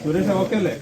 Suresh okay അല്ലേ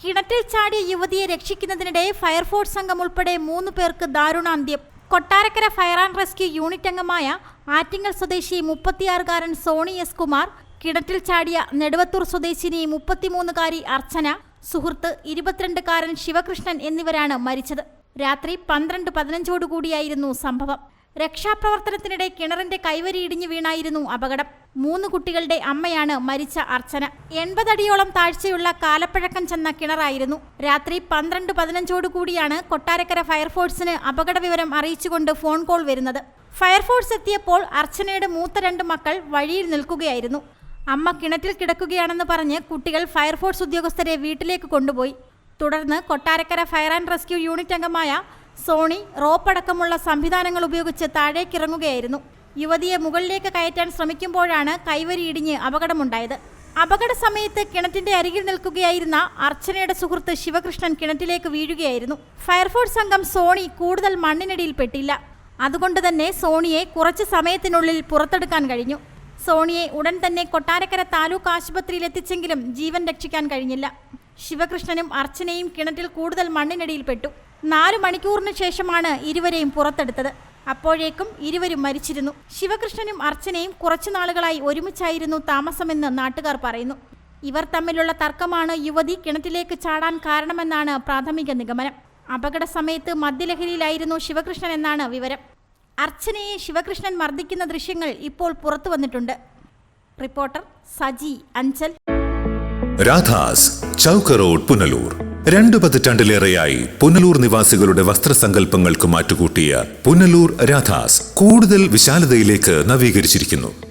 കിണറ്റിൽ ചാടിയ യുവതിയെ രക്ഷിക്കുന്നതിനിടെ ഫയർഫോഴ്സ് സംഘം ഉൾപ്പെടെ മൂന്ന് പേർക്ക് ദാരുണാന്ത്യം. Kottarakkara fire and rescue unit അംഗമായ ആറ്റിങ്ങൽ സ്വദേശി മുപ്പത്തിയാറുകാരൻ സോണി എസ് കുമാർ കിണറ്റിൽ ചാടിയ നെടുവത്തൂർ സ്വദേശിനി മുപ്പത്തിമൂന്നുകാരി അർച്ചന സുഹൃത്ത് ഇരുപത്തിരണ്ടുകാരൻ ശിവകൃഷ്ണൻ എന്നിവരാണ് മരിച്ചത്. രാത്രി പന്ത്രണ്ട് പതിനഞ്ചോടുകൂടിയായിരുന്നു സംഭവം. രക്ഷാപ്രവർത്തനത്തിനിടെ കിണറിന്റെ കൈവരി ഇടിഞ്ഞു വീണായിരുന്നു അപകടം. മൂന്ന് കുട്ടികളുടെ അമ്മയാണ് മരിച്ച അർച്ചന. എൺപതടിയോളം താഴ്ചയുള്ള കാലപ്പഴക്കം ചെന്ന കിണറായിരുന്നു. രാത്രി പന്ത്രണ്ട് പതിനഞ്ചോടുകൂടിയാണ് കൊട്ടാരക്കര ഫയർഫോഴ്സിന് അപകട വിവരം അറിയിച്ചുകൊണ്ട് ഫോൺ കോൾ വരുന്നത്. ഫയർഫോഴ്സ് എത്തിയപ്പോൾ അർച്ചനയുടെ മൂത്ത രണ്ട് മക്കൾ വഴിയിൽ നിൽക്കുകയായിരുന്നു. അമ്മ കിണറ്റിൽ കിടക്കുകയാണെന്ന് പറഞ്ഞ് കുട്ടികൾ ഫയർഫോഴ്സ് ഉദ്യോഗസ്ഥരെ വീട്ടിലേക്ക് കൊണ്ടുപോയി. തുടർന്ന് Kottarakkara fire and rescue unit അംഗമായ സോണി റോപ്പടക്കമുള്ള സംവിധാനങ്ങൾ ഉപയോഗിച്ച് താഴേക്കിറങ്ങുകയായിരുന്നു. യുവതിയെ മുകളിലേക്ക് കയറ്റാൻ ശ്രമിക്കുമ്പോഴാണ് കൈവരി ഇടിഞ്ഞ് അപകടമുണ്ടായത്. അപകട സമയത്ത് കിണറ്റിന്റെ അരികിൽ നിൽക്കുകയായിരുന്ന അർച്ചനയുടെ സുഹൃത്ത് ശിവകൃഷ്ണൻ കിണറ്റിലേക്ക് വീഴുകയായിരുന്നു. ഫയർഫോഴ്സ് സംഘം സോണി കൂടുതൽ മണ്ണിനടിയിൽപ്പെട്ടില്ല. അതുകൊണ്ട് തന്നെ സോണിയെ കുറച്ച് സമയത്തിനുള്ളിൽ പുറത്തെടുക്കാൻ കഴിഞ്ഞു. സോണിയെ ഉടൻ തന്നെ കൊട്ടാരക്കര താലൂക്ക് ആശുപത്രിയിൽ എത്തിച്ചെങ്കിലും ജീവൻ രക്ഷിക്കാൻ കഴിഞ്ഞില്ല. ശിവകൃഷ്ണനും അർച്ചനയും കിണറ്റിൽ കൂടുതൽ മണ്ണിനടിയിൽപ്പെട്ടു നാലു മണിക്കൂറിന് ശേഷമാണ് ഇരുവരെയും പുറത്തെടുത്തത്. അപ്പോഴേക്കും ഇരുവരും മരിച്ചിരുന്നു. ശിവകൃഷ്ണനും അർച്ചനയും കുറച്ചു നാളുകളായി ഒരുമിച്ചായിരുന്നു താമസമെന്ന് നാട്ടുകാർ പറയുന്നു. ഇവർ തമ്മിലുള്ള തർക്കമാണ് യുവതി കിണറ്റിലേക്ക് ചാടാൻ കാരണമെന്നാണ് പ്രാഥമിക നിഗമനം. അപകട സമയത്ത് മദ്യലഹരിയിലായിരുന്നു ശിവകൃഷ്ണൻ എന്നാണ് വിവരം. അർച്ചനയെ ശിവകൃഷ്ണൻ മർദ്ദിക്കുന്ന ദൃശ്യങ്ങൾ ഇപ്പോൾ പുറത്തു വന്നിട്ടുണ്ട്. റിപ്പോർട്ടർ സജി അഞ്ചൽ. രാധാസ് ചൗക്ക് റോഡ് പുനലൂർ. രണ്ടു പതിറ്റാണ്ടിലേറെയായി പുനലൂർ നിവാസികളുടെ വസ്ത്രസങ്കല്പങ്ങൾക്ക് മാറ്റുകൂട്ടിയ പുനലൂർ രാധാസ് കൂടുതൽ വിശാലതയിലേക്ക് നവീകരിച്ചിരിക്കുന്നു.